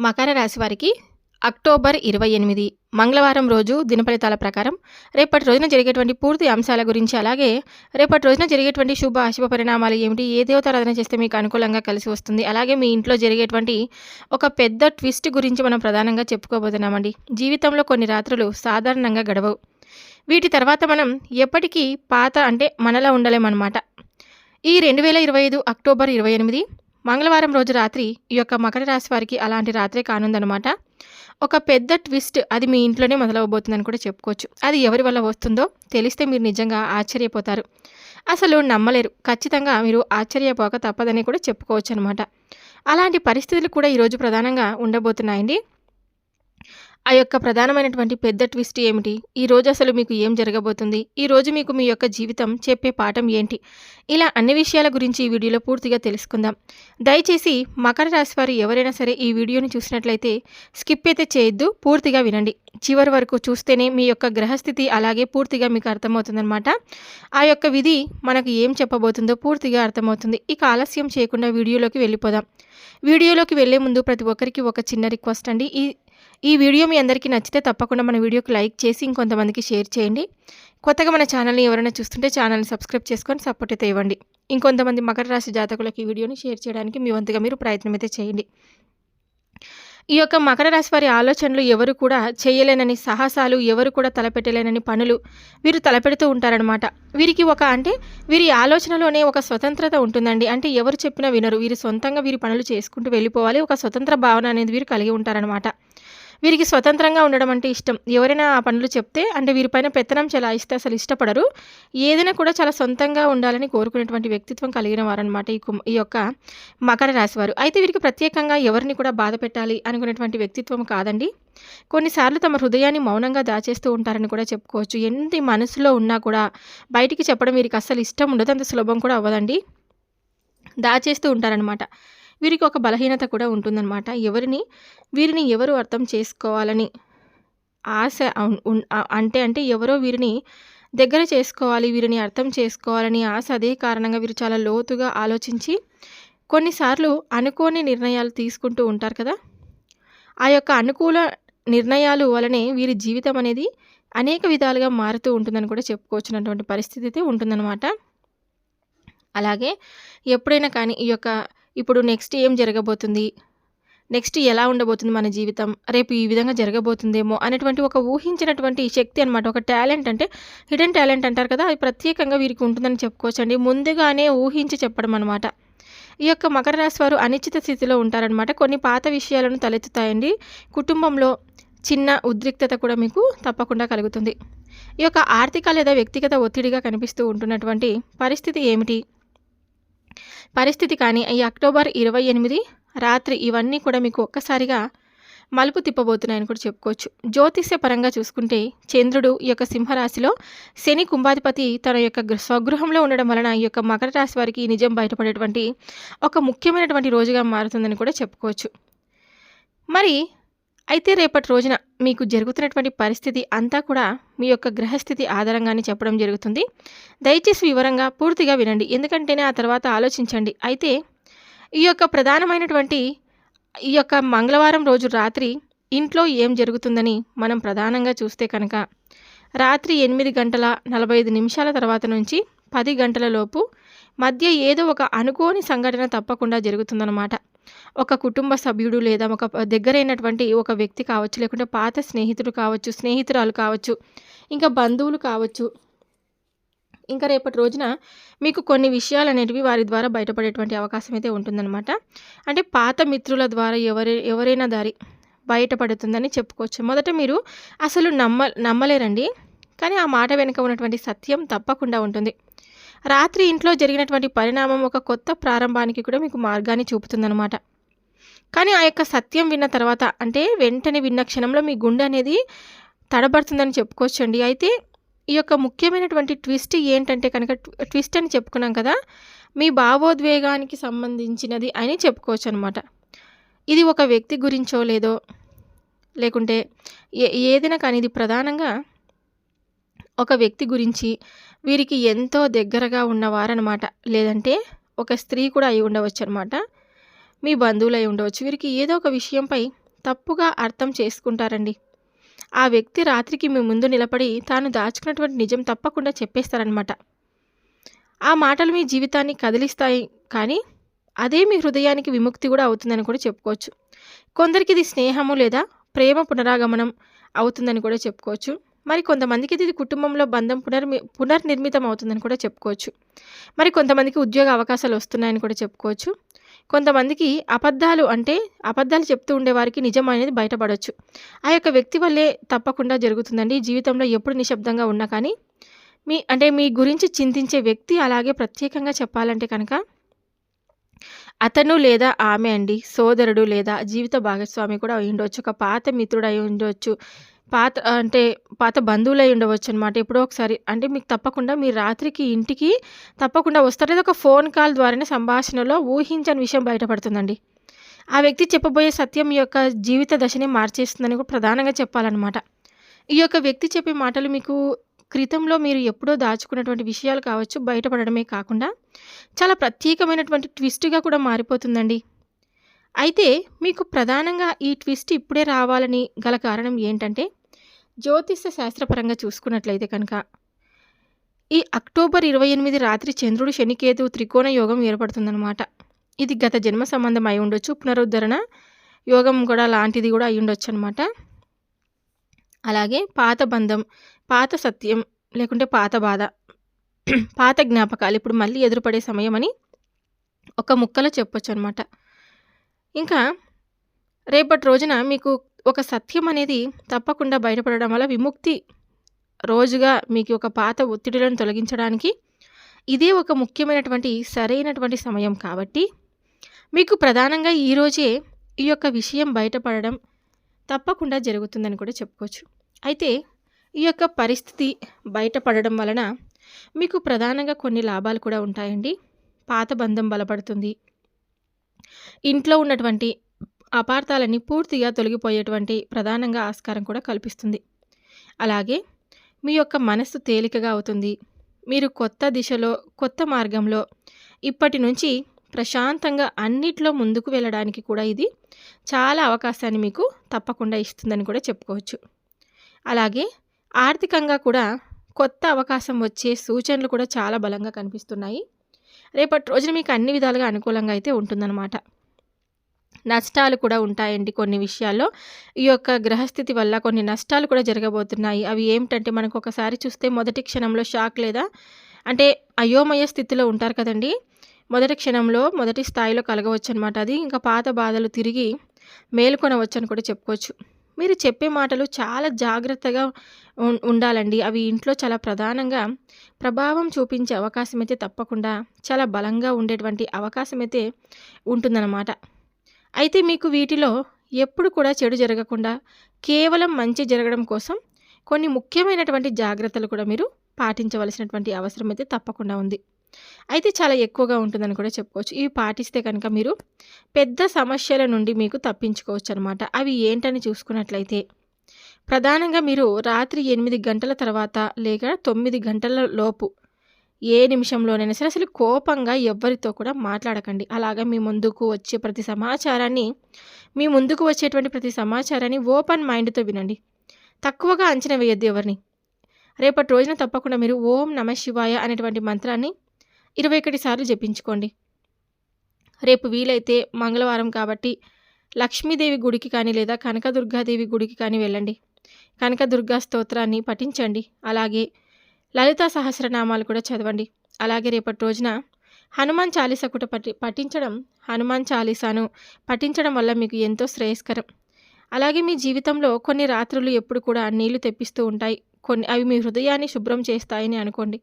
మకర రాశి వారికి అక్టోబర్ ఇరవై ఎనిమిది మంగళవారం రోజు దినఫలితాల ప్రకారం రేపటి రోజున జరిగేటువంటి పూర్తి అంశాల గురించి అలాగే రేపటి రోజున జరిగేటువంటి శుభ అశుభ పరిణామాలు ఏమిటి ఏ దేవతారాధన చేస్తే మీకు అనుకూలంగా కలిసి వస్తుంది అలాగే మీ ఇంట్లో జరిగేటువంటి ఒక పెద్ద ట్విస్ట్ గురించి మనం ప్రధానంగా చెప్పుకోబోతున్నామండి. జీవితంలో కొన్ని రాత్రులు సాధారణంగా గడవవు. వీటి తర్వాత మనం ఎప్పటికీ పాత అంటే మనలా ఉండలేమన్నమాట. ఈ రెండు వేల ఇరవై ఐదు అక్టోబర్ ఇరవై ఎనిమిది మంగళవారం రోజు రాత్రి ఈ యొక్క మకర రాశి వారికి అలాంటి రాత్రే కానుందనమాట ఒక పెద్ద ట్విస్ట్ అది మీ ఇంట్లోనే మొదలవబోతుందని కూడా చెప్పుకోవచ్చు. అది ఎవరి వల్ల వస్తుందో తెలిస్తే మీరు నిజంగా ఆశ్చర్యపోతారు. అసలు నమ్మలేరు. ఖచ్చితంగా మీరు ఆశ్చర్యపోక తప్పదని కూడా చెప్పుకోవచ్చు అనమాట అలాంటి పరిస్థితులు కూడా ఈరోజు ప్రధానంగా ఉండబోతున్నాయండి. ఆ యొక్క ప్రధానమైనటువంటి పెద్ద ట్విస్ట్ ఏమిటి? ఈ రోజు అసలు మీకు ఏం జరగబోతుంది? ఈ రోజు మీకు మీ యొక్క జీవితం చెప్పే పాఠం ఏంటి? ఇలా అన్ని విషయాల గురించి ఈ వీడియోలో పూర్తిగా తెలుసుకుందాం. దయచేసి మకర రాశి వారు ఎవరైనా సరే ఈ వీడియోని చూసినట్లయితే స్కిప్ అయితే చేయొద్దు పూర్తిగా వినండి. చివరి వరకు చూస్తేనే మీ యొక్క గ్రహస్థితి అలాగే పూర్తిగా మీకు అర్థమవుతుందన్నమాట. ఆ యొక్క విధి మనకు ఏం చెప్పబోతుందో పూర్తిగా అర్థమవుతుంది. ఇక ఆలస్యం చేయకుండా వీడియోలోకి వెళ్ళిపోదాం. వీడియోలోకి వెళ్ళే ముందు ప్రతి ఒక్కరికి ఒక చిన్న రిక్వెస్ట్ అండి. ఈ ఈ వీడియో మీ అందరికీ నచ్చితే తప్పకుండా మన వీడియోకి లైక్ చేసి ఇంకొంతమందికి షేర్ చేయండి. కొత్తగా మన ఛానల్ని ఎవరైనా చూస్తుంటే ఛానల్ని సబ్స్క్రైబ్ చేసుకొని సపోర్ట్ అయితే ఇవ్వండి. ఇంకొంతమంది మకర రాశి జాతకులకు ఈ వీడియోని షేర్ చేయడానికి మీ వంతుగా మీరు ప్రయత్నం అయితే చేయండి. ఈ యొక్క మకర రాశి వారి ఆలోచనలు ఎవరు కూడా చేయలేనని సాహసాలు ఎవరు కూడా తలపెట్టలేనని పనులు వీరు తలపెడుతూ ఉంటారనమాట వీరికి ఒక అంటే వీరి ఆలోచనలోనే ఒక స్వతంత్రత ఉంటుందండి. అంటే ఎవరు చెప్పినా వినరు. వీరు సొంతంగా వీరి పనులు చేసుకుంటూ వెళ్ళిపోవాలి. ఒక స్వతంత్ర భావన అనేది వీరు కలిగి ఉంటారనమాట వీరికి స్వతంత్రంగా ఉండడం అంటే ఇష్టం. ఎవరైనా ఆ పనులు చెప్తే అంటే వీరిపైన పెత్తనం చెలాయిస్తే అసలు ఇష్టపడరు. ఏదైనా కూడా చాలా సొంతంగా ఉండాలని కోరుకునేటువంటి వ్యక్తిత్వం కలిగిన వారనమాట ఈ కుమ్ ఈ యొక్క మకర రాశివారు. అయితే వీరికి ప్రత్యేకంగా ఎవరిని కూడా బాధ పెట్టాలి అనుకునేటువంటి వ్యక్తిత్వం కాదండి. కొన్నిసార్లు తమ హృదయాన్ని మౌనంగా దాచేస్తూ ఉంటారని కూడా చెప్పుకోవచ్చు. ఎంత మనసులో ఉన్నా కూడా బయటికి చెప్పడం వీరికి అస్సలు ఇష్టం ఉండదు. అంత సులభం కూడా అవ్వదండి. దాచేస్తూ ఉంటారనమాట వీరికి ఒక బలహీనత కూడా ఉంటుందన్నమాట. ఎవరిని వీరిని ఎవరు అర్థం చేసుకోవాలని ఆశ అంటే అంటే ఎవరో వీరిని దగ్గర చేసుకోవాలి వీరిని అర్థం చేసుకోవాలని ఆశ అదే కారణంగా వీరు చాలా లోతుగా ఆలోచించి కొన్నిసార్లు అనుకోని నిర్ణయాలు తీసుకుంటూ ఉంటారు కదా. ఆ యొక్క అనుకూల నిర్ణయాలు వలనే వీరి జీవితం అనేది అనేక విధాలుగా మారుతూ ఉంటుందని కూడా చెప్పుకోవచ్చినటువంటి పరిస్థితి అయితే ఉంటుందన్నమాట. అలాగే ఎప్పుడైనా కానీ ఈ యొక్క ఇప్పుడు నెక్స్ట్ ఏం జరగబోతుంది? నెక్స్ట్ ఎలా ఉండబోతుంది మన జీవితం? రేపు ఈ విధంగా జరగబోతుందేమో అనేటువంటి ఒక ఊహించినటువంటి శక్తి అనమాట ఒక టాలెంట్ అంటే హిడెన్ టాలెంట్ అంటారు కదా అది ప్రత్యేకంగా వీరికి ఉంటుందని చెప్పుకోవచ్చండి. ముందుగానే ఊహించి చెప్పడం అనమాట ఈ యొక్క మకర రాశి వారు అనిశ్చిత స్థితిలో ఉంటారనమాట కొన్ని పాత విషయాలను తలెత్తుతాయండి. కుటుంబంలో చిన్న ఉద్రిక్తత కూడా మీకు తప్పకుండా కలుగుతుంది. ఈ యొక్క ఆర్థిక లేదా వ్యక్తిగత ఒత్తిడిగా కనిపిస్తూ ఉంటున్నటువంటి పరిస్థితి ఏమిటి? పరిస్థితి కానీ ఈ అక్టోబర్ ఇరవై ఎనిమిది రాత్రి ఇవన్నీ కూడా మీకు ఒక్కసారిగా మలుపు తిప్పబోతున్నాయని కూడా చెప్పుకోవచ్చు. జ్యోతిష్య పరంగా చూసుకుంటే చంద్రుడు ఈ యొక్క సింహరాశిలో శని కుంభాధిపతి తన యొక్క స్వగృహంలో ఉండడం వలన ఈ యొక్క మకర రాశి వారికి నిజం బయటపడేటువంటి ఒక ముఖ్యమైనటువంటి రోజుగా మారుతుందని కూడా చెప్పుకోవచ్చు. మరి అయితే రేపటి రోజున మీకు జరుగుతున్నటువంటి పరిస్థితి అంతా కూడా మీ యొక్క గ్రహస్థితి ఆధారంగానే చెప్పడం జరుగుతుంది. దయచేసి వివరంగా పూర్తిగా వినండి. ఎందుకంటేనే ఆ తర్వాత ఆలోచించండి. అయితే ఈ యొక్క ప్రధానమైనటువంటి ఈ యొక్క మంగళవారం రోజు రాత్రి ఇంట్లో ఏం జరుగుతుందని మనం ప్రధానంగా చూస్తే కనుక రాత్రి ఎనిమిది గంటల నలభై ఐదు నిమిషాల తర్వాత నుంచి పది గంటల లోపు మధ్య ఏదో ఒక అనుకోని సంఘటన తప్పకుండా జరుగుతుందన్నమాట. ఒక కుటుంబ సభ్యుడు లేదా ఒక దగ్గరైనటువంటి ఒక వ్యక్తి కావచ్చు లేకుంటే పాత స్నేహితుడు కావచ్చు స్నేహితురాలు కావచ్చు ఇంకా బంధువులు కావచ్చు ఇంకా రేపటి రోజున మీకు కొన్ని విషయాలు అనేటివి వారి ద్వారా బయటపడేటువంటి అవకాశం అయితే ఉంటుందన్నమాట. అంటే పాత మిత్రుల ద్వారా ఎవరి ఎవరైనా దారి బయటపడుతుందని చెప్పుకోవచ్చు. మొదట మీరు అసలు నమ్మ నమ్మలేరండి కానీ ఆ మాట వెనుక ఉన్నటువంటి సత్యం తప్పకుండా ఉంటుంది. రాత్రి ఇంట్లో జరిగినటువంటి పరిణామం ఒక కొత్త ప్రారంభానికి కూడా మీకు మార్గాన్ని చూపుతుందన్నమాట. కానీ ఆ యొక్క సత్యం విన్న తర్వాత అంటే వెంటనే విన్న క్షణంలో మీ గుండె అనేది తడబడుతుందని చెప్పుకోవచ్చండి. అయితే ఈ యొక్క ముఖ్యమైనటువంటి ట్విస్ట్ ఏంటంటే కనుక ట్విస్ట్ అని చెప్పుకున్నాం కదా మీ భావోద్వేగానికి సంబంధించినది అని చెప్పుకోవచ్చు అనమాట ఇది ఒక వ్యక్తి గురించో లేదో లేకుంటే ఏ ఏదైనా కానీ ఇది ప్రధానంగా ఒక వ్యక్తి గురించి వీరికి ఎంతో దగ్గరగా ఉన్నవారనమాట లేదంటే ఒక స్త్రీ కూడా అయి ఉండవచ్చు అనమాట మీ బంధువులై ఉండవచ్చు. వీరికి ఏదో ఒక విషయంపై తప్పుగా అర్థం చేసుకుంటారండి. ఆ వ్యక్తి రాత్రికి మీ ముందు నిలబడి తాను దాచుకున్నటువంటి నిజం తప్పకుండా చెప్పేస్తారనమాట ఆ మాటలు మీ జీవితాన్ని కదిలిస్తాయి కానీ అదే మీ హృదయానికి విముక్తి కూడా అవుతుందని కూడా చెప్పుకోవచ్చు. కొందరికి ఇది స్నేహము లేదా ప్రేమ పునరాగమనం అవుతుందని కూడా చెప్పుకోవచ్చు. మరి కొంతమందికి ఇది కుటుంబంలో బంధం పునర్మి పునర్నిర్మితం అవుతుందని కూడా చెప్పుకోవచ్చు. మరి కొంతమందికి ఉద్యోగ అవకాశాలు వస్తున్నాయని కూడా చెప్పుకోవచ్చు. కొంతమందికి అబద్ధాలు అంటే అబద్ధాలు చెప్తూ ఉండేవారికి నిజం అనేది బయటపడవచ్చు ఆ యొక్క వ్యక్తి వల్లే తప్పకుండా జరుగుతుందండి. జీవితంలో ఎప్పుడు నిశ్శబ్దంగా ఉన్నా కానీ మీ అంటే మీ గురించి చింతించే వ్యక్తి అలాగే ప్రత్యేకంగా చెప్పాలంటే కనుక అతను లేదా ఆమె అండి సోదరుడు లేదా జీవిత భాగస్వామి కూడా అయి ఉండవచ్చు ఒక పాత మిత్రుడు అయి ఉండవచ్చు పాత అంటే పాత బంధువులు అయి ఉండవచ్చు అనమాట ఎప్పుడో ఒకసారి అంటే మీకు తప్పకుండా మీ రాత్రికి ఇంటికి తప్పకుండా వస్తారు లేదా ఒక ఫోన్ కాల్ ద్వారానే సంభాషణలో ఊహించని విషయం బయటపడుతుందండి. ఆ వ్యక్తి చెప్పబోయే సత్యం ఈ యొక్క జీవిత దశని మార్చేస్తుందని కూడా ప్రధానంగా చెప్పాలన్నమాట. ఈ యొక్క వ్యక్తి చెప్పే మాటలు మీకు క్రితంలో మీరు ఎప్పుడో దాచుకున్నటువంటి విషయాలు కావచ్చు బయటపడడమే కాకుండా చాలా ప్రత్యేకమైనటువంటి ట్విస్ట్గా కూడా మారిపోతుందండి. అయితే మీకు ప్రధానంగా ఈ ట్విస్ట్ ఇప్పుడే రావాలని గల కారణం ఏంటంటే జ్యోతిష శాస్త్రపరంగా చూసుకున్నట్లయితే కనుక ఈ అక్టోబర్ ఇరవై ఎనిమిది రాత్రి చంద్రుడు శనికేతు త్రికోణ యోగం ఏర్పడుతుందన్నమాట. ఇది గత జన్మ సంబంధం అయి ఉండొచ్చు. పునరుద్ధరణ యోగం కూడా లాంటిది కూడా అయి ఉండొచ్చు అనమాట అలాగే పాత బంధం పాత సత్యం లేకుంటే పాత బాధ పాత జ్ఞాపకాలు ఇప్పుడు మళ్ళీ ఎదురుపడే సమయం అని ఒక ముక్కలో చెప్పొచ్చు అనమాట ఇంకా రేపటి రోజున మీకు ఒక సత్యం అనేది తప్పకుండా బయటపడడం వల్ల విముక్తి రోజుగా మీకు ఒక పాత ఒత్తిడిలను తొలగించడానికి ఇదే ఒక ముఖ్యమైనటువంటి సరైనటువంటి సమయం కాబట్టి మీకు ప్రధానంగా ఈరోజే ఈ యొక్క విషయం బయటపడడం తప్పకుండా జరుగుతుందని కూడా చెప్పుకోవచ్చు. అయితే ఈ యొక్క పరిస్థితి బయటపడడం వలన మీకు ప్రధానంగా కొన్ని లాభాలు కూడా ఉంటాయండి. పాత బంధం బలపడుతుంది. ఇంట్లో ఉన్నటువంటి అపార్థాలన్నీ పూర్తిగా తొలగిపోయేటువంటి ప్రధానంగా ఆస్కారం కూడా కల్పిస్తుంది. అలాగే మీ యొక్క మనస్సు తేలికగా అవుతుంది. మీరు కొత్త దిశలో కొత్త మార్గంలో ఇప్పటి నుంచి ప్రశాంతంగా అన్నిట్లో ముందుకు వెళ్ళడానికి కూడా ఇది చాలా అవకాశాన్ని మీకు తప్పకుండా ఇస్తుందని కూడా చెప్పుకోవచ్చు. అలాగే ఆర్థికంగా కూడా కొత్త అవకాశం వచ్చే సూచనలు కూడా చాలా బలంగా కనిపిస్తున్నాయి. రేపటి రోజున మీకు అన్ని విధాలుగా అనుకూలంగా అయితే ఉంటుందన్నమాట. నష్టాలు కూడా ఉంటాయండి కొన్ని విషయాల్లో. ఈ యొక్క గ్రహస్థితి వల్ల కొన్ని నష్టాలు కూడా జరగబోతున్నాయి. అవి ఏమిటంటే మనకు ఒకసారి చూస్తే మొదటి క్షణంలో షాక్ లేదా అంటే అయోమయ స్థితిలో ఉంటారు కదండి. మొదటి క్షణంలో మొదటి స్థాయిలో కలగవచ్చు అనమాట అది. ఇంకా పాత బాధలు తిరిగి మేలుకొనవచ్చు అని కూడా చెప్పుకోవచ్చు. మీరు చెప్పే మాటలు చాలా జాగ్రత్తగా ఉం- ఉండాలండి. అవి ఇంట్లో చాలా ప్రధానంగా ప్రభావం చూపించే అవకాశం అయితే తప్పకుండా చాలా బలంగా ఉండేటువంటి అవకాశం అయితే ఉంటుందన్నమాట. అయితే మీకు వీటిలో ఎప్పుడు కూడా చెడు జరగకుండా కేవలం మంచి జరగడం కోసం కొన్ని ముఖ్యమైనటువంటి జాగ్రత్తలు కూడా మీరు పాటించవలసినటువంటి అవసరం అయితే తప్పకుండా ఉంది. అయితే చాలా ఎక్కువగా ఉంటుందని కూడా చెప్పుకోవచ్చు. ఇవి పాటిస్తే కనుక మీరు పెద్ద సమస్యల నుండి మీకు తప్పించుకోవచ్చు అనమాట అవి ఏంటని చూసుకున్నట్లయితే ప్రధానంగా మీరు రాత్రి ఎనిమిది గంటల తర్వాత లేక తొమ్మిది గంటల లోపు ఏ నిమిషంలోనైనా సరే అసలు కోపంగా ఎవ్వరితో కూడా మాట్లాడకండి. అలాగా మీ ముందుకు వచ్చే ప్రతి సమాచారాన్ని మీ ముందుకు వచ్చేటువంటి ప్రతి సమాచారాన్ని ఓపెన్ మైండ్తో వినండి. తక్కువగా అంచనా వేయద్దు ఎవరిని. రేపటి రోజున తప్పకుండా మీరు ఓం నమ శివాయ అనేటువంటి మంత్రాన్ని ఇరవై ఒకటి సార్లు జపించుకోండి. రేపు వీలైతే మంగళవారం కాబట్టి లక్ష్మీదేవి గుడికి కానీ లేదా కనకదుర్గాదేవి గుడికి కానీ వెళ్ళండి. కనకదుర్గా స్తోత్రాన్ని పఠించండి. అలాగే లలితా సహస్రనామాలు కూడా చదవండి. అలాగే రేపటి రోజున హనుమాన్ చాలీసా కూడా పఠి పఠించడం హనుమాన్ చాలీసాను పఠించడం వల్ల మీకు ఎంతో శ్రేయస్కరం. అలాగే మీ జీవితంలో కొన్ని రాత్రులు ఎప్పుడు కూడా నీళ్ళు తెప్పిస్తూ ఉంటాయి. కొన్ని అవి మీ హృదయాన్ని శుభ్రం చేస్తాయని అనుకోండి.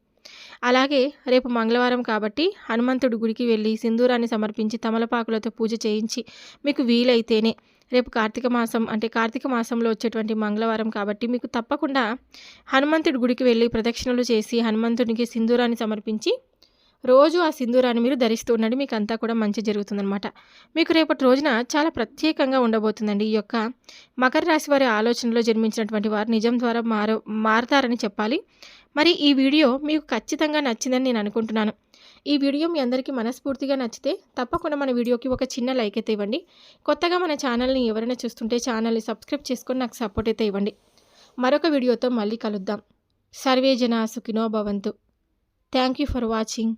అలాగే రేపు మంగళవారం కాబట్టి హనుమంతుడి గుడికి వెళ్ళి సింధూరాన్ని సమర్పించి తమలపాకులతో పూజ చేయించి మీకు వీలైతేనే రేపు కార్తీక మాసం అంటే కార్తీక మాసంలో వచ్చేటువంటి మంగళవారం కాబట్టి మీకు తప్పకుండా హనుమంతుడి గుడికి వెళ్ళి ప్రదక్షిణలు చేసి హనుమంతుడికి సింధూరాన్ని సమర్పించి రోజు ఆ సింధూరాన్ని మీరు ధరిస్తూ ఉండండి. మీకు అంతా కూడా మంచి జరుగుతుందన్నమాట. మీకు రేపటి రోజున చాలా ప్రత్యేకంగా ఉండబోతుందండి ఈ యొక్క మకర రాశి వారి ఆలోచనలో జన్మించినటువంటి వారు నిజం ద్వారా మారు మారతారని చెప్పాలి. మరి ఈ వీడియో మీకు ఖచ్చితంగా నచ్చిందని నేను అనుకుంటున్నాను. ఈ వీడియో మీ అందరికీ మనస్ఫూర్తిగా నచ్చితే తప్పకుండా మన వీడియోకి ఒక చిన్న లైక్ అయితే ఇవ్వండి. కొత్తగా మన ఛానల్ని ఎవరైనా చూస్తుంటే ఛానల్ని సబ్స్క్రైబ్ చేసుకొని నాకు సపోర్ట్ అయితే ఇవ్వండి. మరొక వీడియోతో మళ్ళీ కలుద్దాం. సర్వే జనా సుఖినో భవంతు. Thank you for watching